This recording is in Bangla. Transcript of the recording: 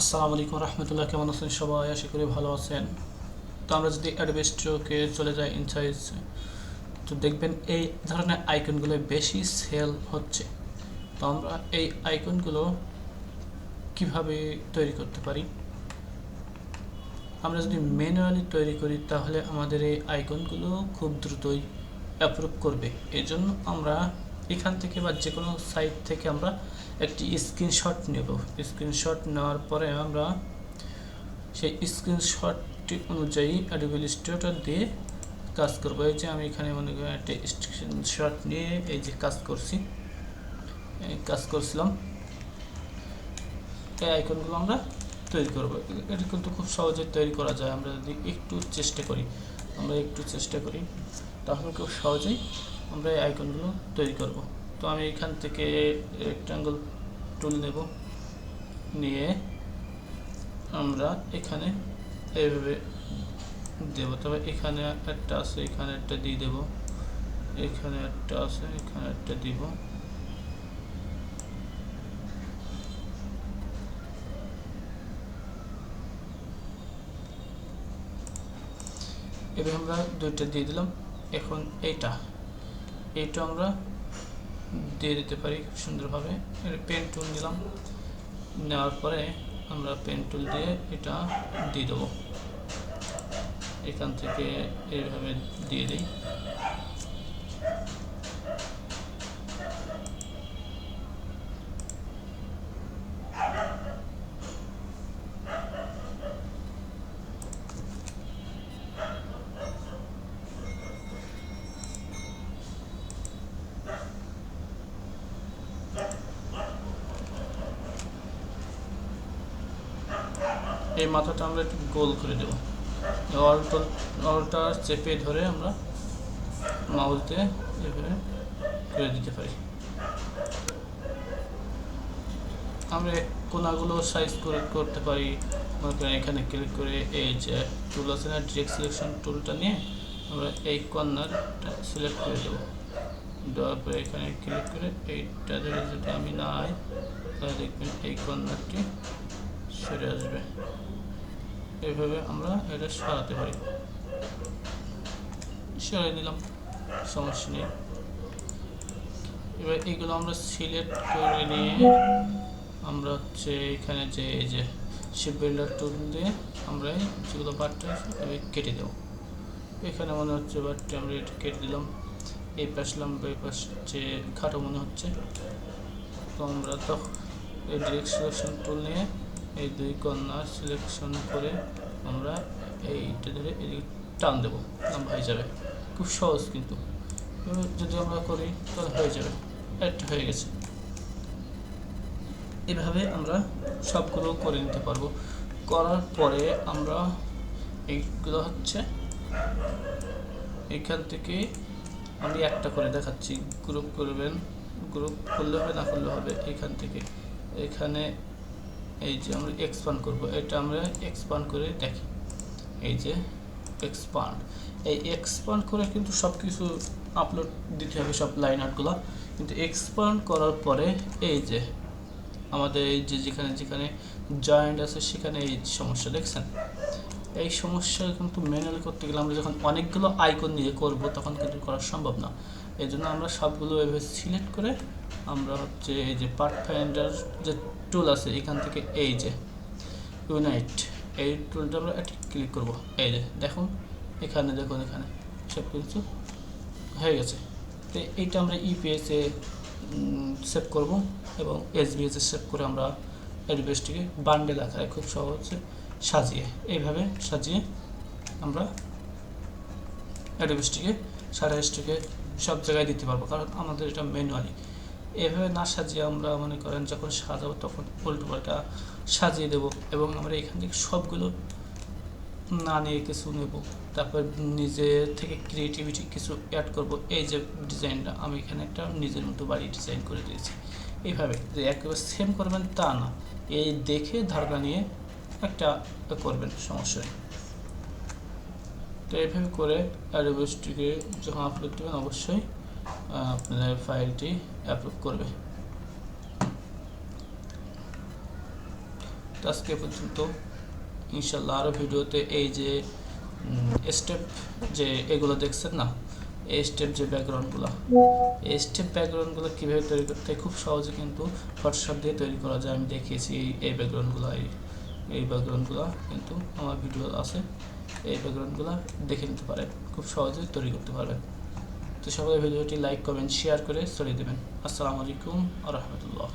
আসসালামু আলাইকুম রহমতুল্লাহ, কেমন আছেন সবাই? আশা করি ভালো আছেন। তো আমরা যদি অ্যাডভেস্টকে চলে যাই ইনসাইজ তো দেখবেন এই ধরনের আইকনগুলো বেশি সেল হচ্ছে। তো আমরা এই আইকনগুলো কীভাবে তৈরি করতে পারি? আমরা যদি ম্যানুয়ালি তৈরি করি, তাহলে আমাদের এই আইকনগুলো খুব দ্রুতই অ্যাপ্রুভ করবে। এই জন্য আমরা এখান থেকে বা যে কোনো সাইট থেকে আমরা একটি স্ক্রিনশট নেব। স্ক্রিনশট নেওয়ার পরে আমরা সেই স্ক্রিনশটটি অনুযায়ী অ্যাডোবি ইলাস্ট্রেটর দিয়ে কাজ করব। এই যে আমি এখানে মনে করি একটা স্ক্রিনশট নিয়ে এই যে কাজ করছি কাজ করছিলাম। এই আইকনগুলো আমরা তৈরি করব। এটা কিন্তু খুব সহজে তৈরি করা যায়। আমরা যদি একটু চেষ্টা করি। আমরা একটু চেষ্টা করি। তাহলে খুব সহজেই আমরা এই আইকনগুলো তৈরি করব। তো আমি এখান থেকে রেক্টাঙ্গল টুল নেব। নিয়ে আমরা এখানে এইভাবে দেব। তবে এখানে একটা আছে, এখানে একটা দিয়ে দেব। এখানে একটা আছে, এখানে একটা দিব। এবার আমরা দুইটা দিয়ে দিলাম। এখন এইটা। এইটা আমরা দিয়ে দিতে পারি সুন্দরভাবে। পেন টুল দিলাম নেওয়ার পরে আমরা পেন টুল দিয়ে এটা দিয়ে দেবো। এখান থেকে এইভাবে দিয়ে দিই। এই মাথাটা আমরা একটু গোল করে দেবো অলটা অলটা চেপে ধরে আমরা দিয়ে এভাবে করে দিতে পারি। আমরা কোনাগুলো সাইজ করে করতে পারি। মনে করেন এখানে ক্লিক করে এই যে টুল আছে না ডিরেক্ট সিলেকশন টুলটা নিয়ে আমরা এই কর্নারটা সিলেক্ট করে দেবো। দেওয়ার পরে এখানে ক্লিক করে এইটা যদি আমি নাই, তাহলে দেখবেন এই কর্নারটি সরে আসবে। এইভাবে আমরা এটা সরাতে পারি। সরিয়ে নিলাম, সমস্যা নেই। এবার এইগুলো আমরা সিলেক্ট করে নিয়ে আমরা হচ্ছে এখানে যে, এই যে শিপ বিল্ডার টুল দিয়ে আমরা যেগুলো বাটটা আছে কেটে দেবো। এখানে মনে হচ্ছে বাটটা আমরা এটা কেটে দিলাম। এই পাশ লম্বা, এই পাশ যে খাটো মনে হচ্ছে। তো আমরা তো এই ডিরেক্ট সিলেকশন টুল নিয়ে এই দুই কর্নার সিলেকশন করে আমরা এইটা ধরে এদিকে টান দেবো লম্বা হয়ে যাবে। খুব সহজ কিন্তু। যদি আমরা করি, তাহলে হয়ে যাবে। একটা হয়ে গেছে। এভাবে আমরা সবগুলো করে নিতে পারব। করার পরে আমরা এইগুলো হচ্ছে, এখান থেকে আমি একটা করে দেখাচ্ছি। গ্রুপ করবেন গ্রুপ করলে হবে, না করলে হবে, এখান থেকে। এখানে এই যে আমরা এক্সপান্ড করব, এটা আমরা এক্সপান্ড করে দেখি। এই যে এক্সপান্ড এই এক্সপান্ড করে কিন্তু সব কিছু আপলোড দিতে হবে সব লাইন আর্টগুলো কিন্তু এক্সপান্ড করার পরে এই যে আমাদের এই যে যেখানে যেখানে জয়েন্ট আছে সেখানে এই সমস্যা দেখছেন? এই সমস্যা কিন্তু ম্যানুয়ালি করতে গেলে আমরা যখন অনেকগুলো আইকন নিয়ে করব তখন কিন্তু করা সম্ভব না। এই জন্য আমরা সবগুলো এভাবে সিলেক্ট করে আমরা হচ্ছে এই যে পার্ট ফাইন্ডার যে টুল আছে, এখান থেকে এই যে ইউনাইট এই টুলটা আমরা একটা ক্লিক করব। এই যে দেখুন, এখানে দেখুন, এখানে সব কিছু হয়ে গেছে। তো এইটা আমরা ইপিএসে সেভ করব এবং এসবিএসে সেভ করে আমরা অ্যাডভেসটিকে বান্ডেল আকারে খুব সহজে সাজিয়ে, এইভাবে সাজিয়ে আমরা অ্যাডভেসটিকে সারা এসটিকে সব জায়গায় দিতে পারব, কারণ আমাদের এটা ম্যানুয়ালি এভাবে না সাজিয়ে আমরা মনে করেন যখন সাজাবো তখন উল্টো পাল্টা সাজিয়ে দেব এবং আমরা এখান থেকে সবগুলো না নিয়ে কিছু নেব। তারপর নিজে থেকে ক্রিয়েটিভিটি কিছু অ্যাড করব। এই যে ডিজাইনটা আমি এখানে একটা নিজের মতো বাড়ি ডিজাইন করে দিয়েছি। এইভাবে যে একেবারে সেম করবেন তা না। এই দেখে ধারণা নিয়ে একটা করবেন, সমস্যা নেই। তো এইভাবে করে অ্যাডোবিসটিকে যখন আপলোড দেবেন অবশ্যই আপনাদের ফাইলটি অ্যাপ্রুভ করবে। তো আজকে পর্যন্ত ইনশাল্লাহ আরও ভিডিওতে এই যে স্টেপ যে এগুলো দেখছেন না, এই স্টেপ যে ব্যাকগ্রাউন্ডগুলো এই স্টেপ ব্যাকগ্রাউন্ডগুলো কীভাবে তৈরি করতে খুব সহজে কিন্তু ফটোশপ দিয়ে তৈরি করা যায়। আমি দেখিয়েছি এই ব্যাকগ্রাউন্ডগুলো এই এই ব্যাকগ্রাউন্ডগুলো কিন্তু আমার ভিডিও আছে। এই ব্যাকগ্রাউন্ডগুলো দেখে নিতে পারেন। খুব সহজে তৈরি করতে পারবেন। তো সকলে ভিডিওটি লাইক কমেন্ট শেয়ার করে ছড়িয়ে দেবেন। আসসালামু আলাইকুম আ রহমতুল্লাহ।